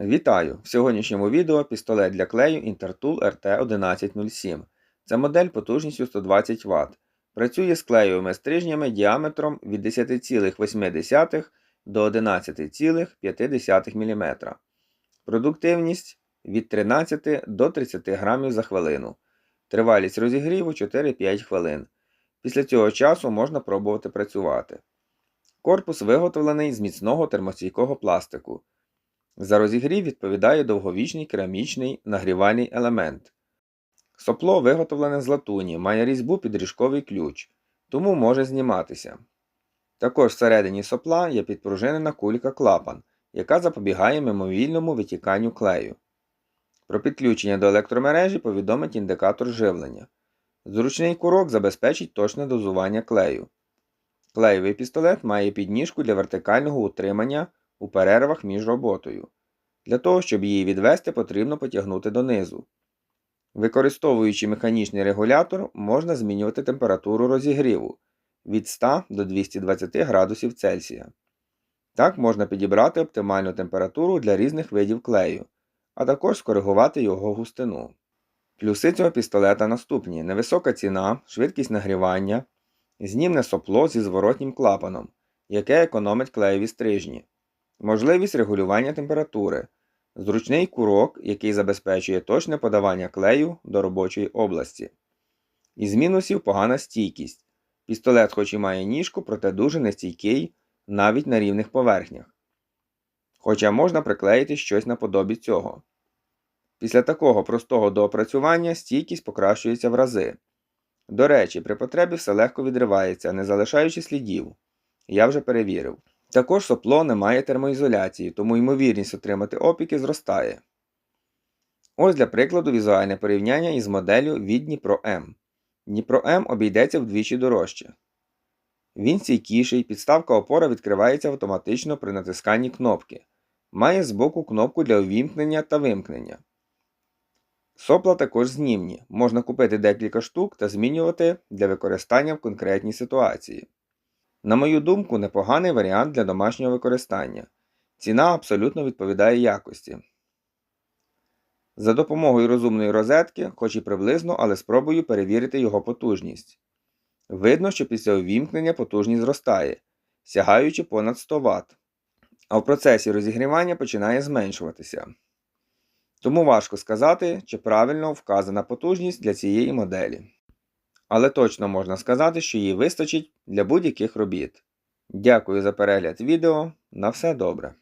Вітаю! В сьогоднішньому відео пістолет для клею Intertool RT1107. Це модель потужністю 120 Вт. Працює з клеєвими стрижнями діаметром від 10,8 до 11,5 мм. Продуктивність від 13 до 30 грамів за хвилину. Тривалість розігріву 4-5 хвилин. Після цього часу можна пробувати працювати. Корпус виготовлений з міцного термостійкого пластику. За розігрів відповідає довговічний керамічний нагрівальний елемент. Сопло виготовлене з латуні, має різьбу під ріжковий ключ, тому може зніматися. Також всередині сопла є підпружинена кулька клапан, яка запобігає мимовільному витіканню клею. Про підключення до електромережі повідомить індикатор живлення. Зручний курок забезпечить точне дозування клею. Клеєвий пістолет має підніжку для вертикального утримання у перервах між роботою. Для того, щоб її відвести, потрібно потягнути донизу. Використовуючи механічний регулятор, можна змінювати температуру розігріву від 100 до 220 градусів Цельсія. Так можна підібрати оптимальну температуру для різних видів клею, а також скоригувати його густину. Плюси цього пістолета наступні: невисока ціна, швидкість нагрівання, знімне сопло зі зворотнім клапаном, яке економить клеєві стрижні, можливість регулювання температури, зручний курок, який забезпечує точне подавання клею до робочої області. Із мінусів погана стійкість. Пістолет хоч і має ніжку, проте дуже нестійкий навіть на рівних поверхнях. Хоча можна приклеїти щось наподобі цього. Після такого простого доопрацювання стійкість покращується в рази. До речі, при потребі все легко відривається, не залишаючи слідів. Я вже перевірив. Також сопло не має термоізоляції, тому ймовірність отримати опіки зростає. Ось для прикладу візуальне порівняння із моделлю від Дніпро М. Дніпро М обійдеться вдвічі дорожче. Він стійкіший, підставка опора відкривається автоматично при натисканні кнопки. Має збоку кнопку для увімкнення та вимкнення. Сопла також знімні, можна купити декілька штук та змінювати для використання в конкретній ситуації. На мою думку, непоганий варіант для домашнього використання. Ціна абсолютно відповідає якості. За допомогою розумної розетки, хоч і приблизно, але спробую перевірити його потужність. Видно, що після увімкнення потужність зростає, сягаючи понад 100 Вт, а в процесі розігрівання починає зменшуватися. Тому важко сказати, чи правильно вказана потужність для цієї моделі. Але точно можна сказати, що її вистачить для будь-яких робіт. Дякую за перегляд відео. На все добре.